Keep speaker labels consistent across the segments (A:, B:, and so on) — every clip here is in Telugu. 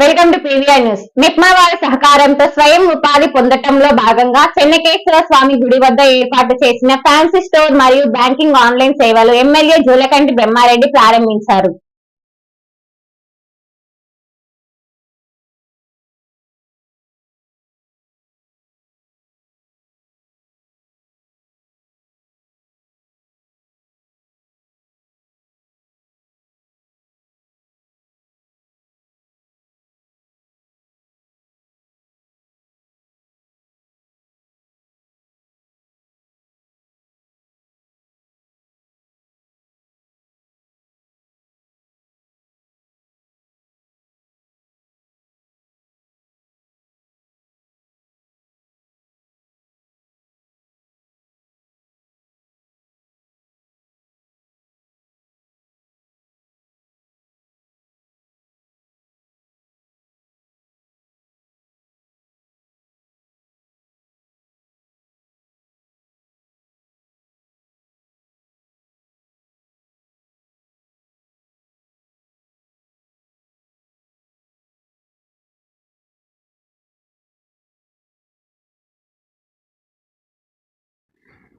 A: వెల్కమ్ టు పీవీఆర్ న్యూస్ నిప్మా వారి సహకారంతో స్వయం ఉపాధి పొందటంలో భాగంగా చెన్నకేశ్వర స్వామి గుడి వద్ద ఏర్పాటు చేసిన ఫ్యాన్సీ స్టోర్ మరియు బ్యాంకింగ్ ఆన్లైన్ సేవలు ఎమ్మెల్యే జూలకంటి బ్రహ్మారెడ్డి ప్రారంభించారు.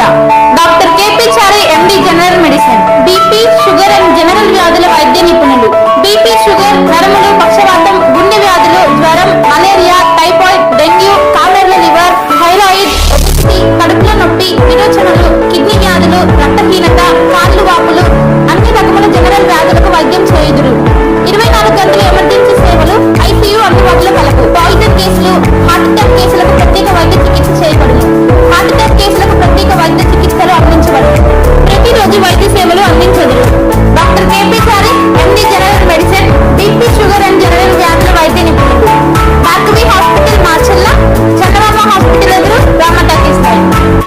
A: లైన్